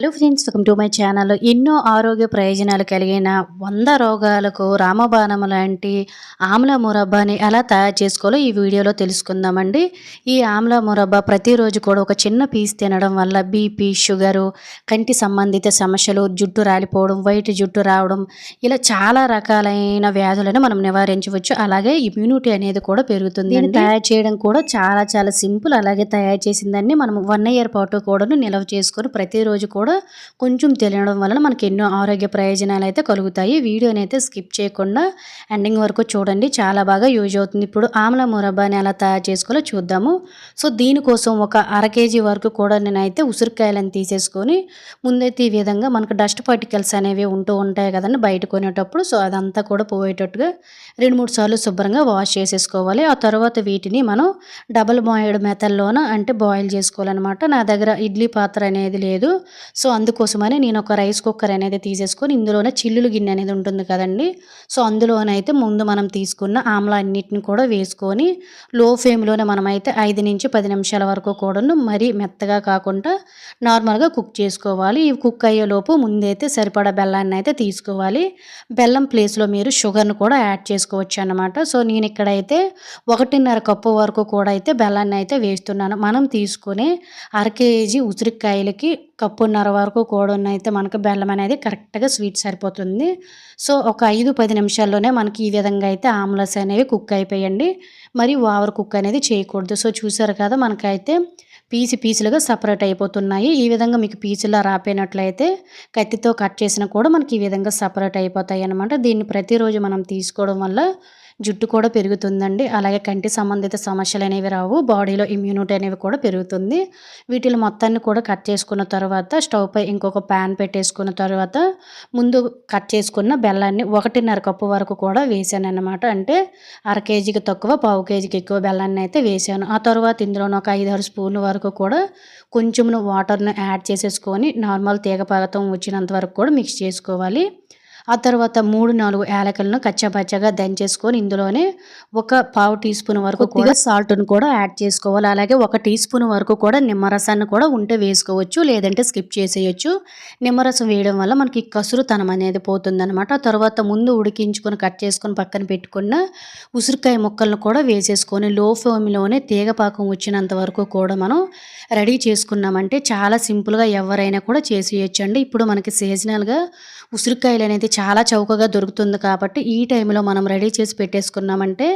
Hello friends welcome to my channel ఎన్నో ఆరోగ్య ప్రయోజనాలు కలిగిన వంద రోగాలకు రామబాణం లాంటి ఆమ్ల మురబ్బాని ఎలా తయారు చేసుకోవాలో ఈ వీడియోలో తెలుసుకుందామండి. ఈ ఆమ్ల మురబ్బా ప్రతిరోజు కూడా ఒక చిన్న పీస్ తినడం వల్ల బీపీ షుగరు కంటి సంబంధిత సమస్యలు జుట్టు రాలిపోవడం వైట్ జుట్టు రావడం ఇలా చాలా రకాలైన వ్యాధులను మనం నివారించవచ్చు. అలాగే ఇమ్యూనిటీ అనేది కూడా పెరుగుతుంది తయారు చేయడం కూడా చాలా చాలా సింపుల్. అలాగే తయారు చేసిందాన్ని మనం వన్ ఇయర్ పాటు కూడా నిల్వ చేసుకొని ప్రతిరోజు కూడా కూడా కొంచెం తెలియడం వలన మనకి ఎన్నో ఆరోగ్య ప్రయోజనాలు అయితే కలుగుతాయి. వీడియోని అయితే స్కిప్ చేయకుండా ఎండింగ్ వరకు చూడండి. చాలా బాగా యూజ్ అవుతుంది. ఇప్పుడు ఆమ్ల మురబ్బాని ఎలా తయారు చేసుకోవాలో చూద్దాము. సో దీనికోసం ఒక అర కేజీ వరకు కూడా నేనైతే ఉసిరికాయలను తీసేసుకొని ముందైతే ఈ విధంగా మనకు డస్ట్ పార్టికల్స్ అనేవి ఉంటూ ఉంటాయి కదండి బయట కొనేటప్పుడు. సో అదంతా కూడా పోయేటట్టుగా రెండు మూడు సార్లు శుభ్రంగా వాష్ చేసేసుకోవాలి. ఆ తర్వాత వీటిని మనం డబల్ బాయిల్డ్ మెథడ్లోన అంటే బాయిల్ చేసుకోవాలన్నమాట. నా దగ్గర ఇడ్లీ పాత్ర అనేది లేదు. సో అందుకోసమని నేను ఒక రైస్ కుక్కర్ అనేది తీసేసుకొని ఇందులోనే చిల్లులు గిన్నె అనేది ఉంటుంది కదండి. సో అందులోనైతే ముందు మనం తీసుకున్న ఆమ్లా అన్నిటిని కూడా వేసుకొని లో ఫ్లేమ్లోనే మనమైతే ఐదు నుంచి పది నిమిషాల వరకు కూడాను మరీ మెత్తగా కాకుండా నార్మల్గా కుక్ చేసుకోవాలి. ఈ కుక్ అయ్యేలోపు ముందైతే సరిపడా బెల్లాన్ని అయితే తీసుకోవాలి. బెల్లం ప్లేస్లో మీరు షుగర్ను కూడా యాడ్ చేసుకోవచ్చు అనమాట సో నేను ఇక్కడైతే ఒకటిన్నర కప్పు వరకు కూడా అయితే బెల్లాన్ని అయితే వేస్తున్నాను. మనం తీసుకునే అర కేజీ ఉసిరికాయలకి కప్పున్నర వరకు కోడున్న అయితే మనకు బెల్లం అనేది కరెక్ట్గా స్వీట్ సరిపోతుంది. సో ఒక ఐదు పది నిమిషాల్లోనే మనకి ఈ విధంగా అయితే ఆమ్లస్ అనేవి కుక్ అయిపోయండి. మరి ఓవర్ కుక్ అనేది చేయకూడదు. సో చూసారు కదా మనకైతే పీసి పీసులుగా సపరేట్ అయిపోతున్నాయి. ఈ విధంగా మీకు పీసులా రాపోయినట్లయితే కత్తితో కట్ చేసినా కూడా మనకి ఈ విధంగా సపరేట్ అయిపోతాయి అనమాట దీన్ని ప్రతిరోజు మనం తీసుకోవడం వల్ల జుట్టు కూడా పెరుగుతుందండి. అలాగే కంటి సంబంధిత సమస్యలు అనేవి రావు. బాడీలో ఇమ్యూనిటీ అనేవి కూడా పెరుగుతుంది. వీటిని మొత్తాన్ని కూడా కట్ చేసుకున్న తర్వాత స్టవ్ పై ఇంకొక ప్యాన్ పెట్టేసుకున్న తర్వాత ముందు కట్ చేసుకున్న బెల్లాన్ని ఒకటిన్నర కప్పు వరకు కూడా వేసాను అనమాట అంటే అర కేజీకి తక్కువ పావు కేజీకి ఎక్కువ బెల్లాన్ని అయితే వేసాను. ఆ తర్వాత ఇందులో ఒక ఐదారు స్పూన్ల వరకు కూడా కొంచెం వాటర్ను యాడ్ చేసేసుకొని నార్మల్ తీగ పదార్థం వచ్చినంత వరకు కూడా మిక్స్ చేసుకోవాలి. ఆ తర్వాత మూడు నాలుగు యాలకలను కచ్చాపచ్చగా దంచేసుకొని ఇందులోనే ఒక పావు టీ స్పూన్ వరకు కూడా సాల్ట్ను కూడా యాడ్ చేసుకోవాలి. అలాగే ఒక టీ స్పూన్ వరకు కూడా నిమ్మరసాన్ని కూడా ఉంటే వేసుకోవచ్చు లేదంటే స్కిప్ చేసేయచ్చు. నిమ్మరసం వేయడం వల్ల మనకి కసురుతనం అనేది పోతుందనమాట ఆ తర్వాత ముందు ఉడికించుకొని కట్ చేసుకొని పక్కన పెట్టుకున్న ఉసిరికాయ ముక్కలను కూడా వేసేసుకొని లో ఫ్లేమ్లోనే తీగపాకం వచ్చినంత వరకు కూడా మనం రెడీ చేసుకున్నామంటే చాలా సింపుల్గా ఎవరైనా కూడా చేసేయచ్చు అండి ఇప్పుడు మనకి సీజనల్గా ఉసిరికాయలు అనేది చాలా చౌకగా దొరుకుతుంది కాబట్టి ఈ టైంలో మనం రెడీ చేసి పెట్టేసుకున్నామంటే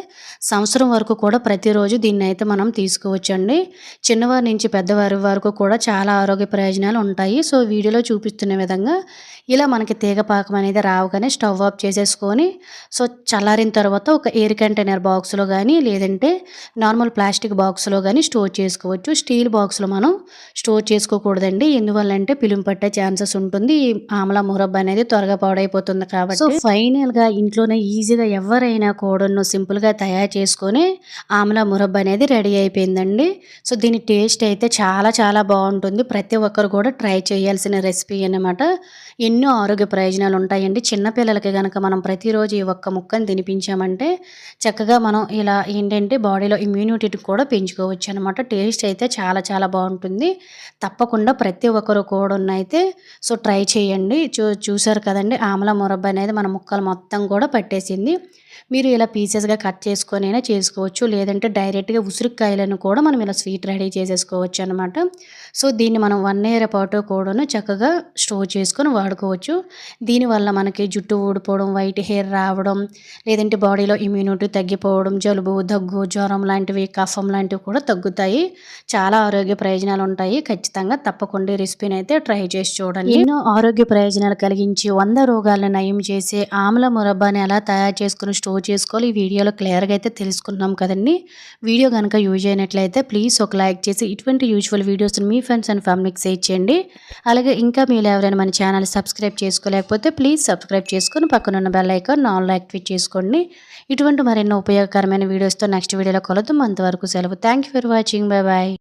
సంవత్సరం వరకు కూడా ప్రతిరోజు దీన్ని అయితే మనం తీసుకోవచ్చండి. చిన్నవారి నుంచి పెద్దవారి వరకు కూడా చాలా ఆరోగ్య ప్రయోజనాలు ఉంటాయి. సో వీడియోలో చూపిస్తున్న విధంగా ఇలా మనకి తీగపాకం అనేది రావుగానే స్టవ్ ఆఫ్ చేసేసుకొని సో చల్లారిన తర్వాత ఒక ఎయిర్ కంటైనర్ బాక్స్లో కానీ లేదంటే నార్మల్ ప్లాస్టిక్ బాక్స్లో కానీ స్టోర్ చేసుకోవచ్చు. స్టీల్ బాక్స్లో మనం స్టోర్ చేసుకోకూడదండి. ఎందువల్లంటే పిలుం పట్టే ఛాన్సెస్ ఉంటుంది. ఆమ్ల మురబ్బ అనేది త్వరగా పాడైపోతుంది. కాబట్టి సో ఫైనల్గా ఇంట్లోనే ఈజీగా ఎవరైనా కూడాను సింపుల్గా తయారు చేసుకొని ఆమ్లా మురబ్బ అనేది రెడీ అయిపోయిందండి. సో దీని టేస్ట్ అయితే చాలా చాలా బాగుంటుంది. ప్రతి ఒక్కరు కూడా ట్రై చేయాల్సిన రెసిపీ అనమాట ఎన్నో ఆరోగ్య ప్రయోజనాలు ఉంటాయండి. చిన్నపిల్లలకి కనుక మనం ప్రతిరోజు ఈ ఒక్క ముక్కని తినిపించామంటే చక్కగా మనం ఇలా ఏంటంటే బాడీలో ఇమ్యూనిటీ కూడా పెంచుకోవచ్చు అనమాట టేస్ట్ అయితే చాలా చాలా బాగుంటుంది. తప్పకుండా ప్రతి ఒక్కరు కూడా అయితే సో ట్రై చేయండి. చూ చూసారు కదండి ఆమల మురబ్బ అనేది మన ముక్కలు మొత్తం కూడా పట్టేసింది. మీరు ఇలా పీసెస్గా కట్ చేసుకొని అయినా చేసుకోవచ్చు. లేదంటే డైరెక్ట్గా ఉసిరికాయలను కూడా మనం ఇలా స్వీట్ రెడీ చేసేసుకోవచ్చు అనమాట సో దీన్ని మనం వన్ ఇయర్ పాటు కూడాను చక్కగా స్టోర్ చేసుకొని వాడుకోవచ్చు. దీనివల్ల మనకి జుట్టు ఊడిపోవడం వైట్ హెయిర్ రావడం లేదంటే బాడీలో ఇమ్యూనిటీ తగ్గిపోవడం జలుబు దగ్గు జ్వరం లాంటివి కఫం లాంటివి కూడా తగ్గుతాయి. చాలా ఆరోగ్య ప్రయోజనాలు ఉంటాయి. ఖచ్చితంగా తప్పకుండా రెసిపీని అయితే ట్రై చేసి చూడండి. ఎన్నో ఆరోగ్య ప్రయోజనాలు కలిగించి వంద రోగాలను నయం చేసే ఆమ్ల మురబ్బాని ఎలా తయారు చేసుకుని స్టోర్ చేసుకోవాలి. ఈ వీడియోలో క్లియర్గా అయితే తెలుసుకున్నాం కదండి. వీడియో కనుక యూజ్ అయినట్లయితే ప్లీజ్ ఒక లైక్ చేసి ఇటువంటి యూజువల్ వీడియోస్ని మీ ఫ్రెండ్స్ అండ్ ఫ్యామిలీకి షేర్ చేయండి. అలాగే ఇంకా మీరు ఎవరైనా మన ఛానల్ సబ్స్క్రైబ్ చేసుకోలేకపోతే ప్లీజ్ సబ్స్క్రైబ్ చేసుకొని పక్కనున్న బెల్ ఐకాన్ నాన్ యాక్టివేట్ చేసుకోండి. ఇటువంటి మరెన్నో ఉపయోగకరమైన వీడియోస్తో నెక్స్ట్ వీడియోలో కలుద్దాం. అంతవరకు సెలవు. Thank for watching. Bye bye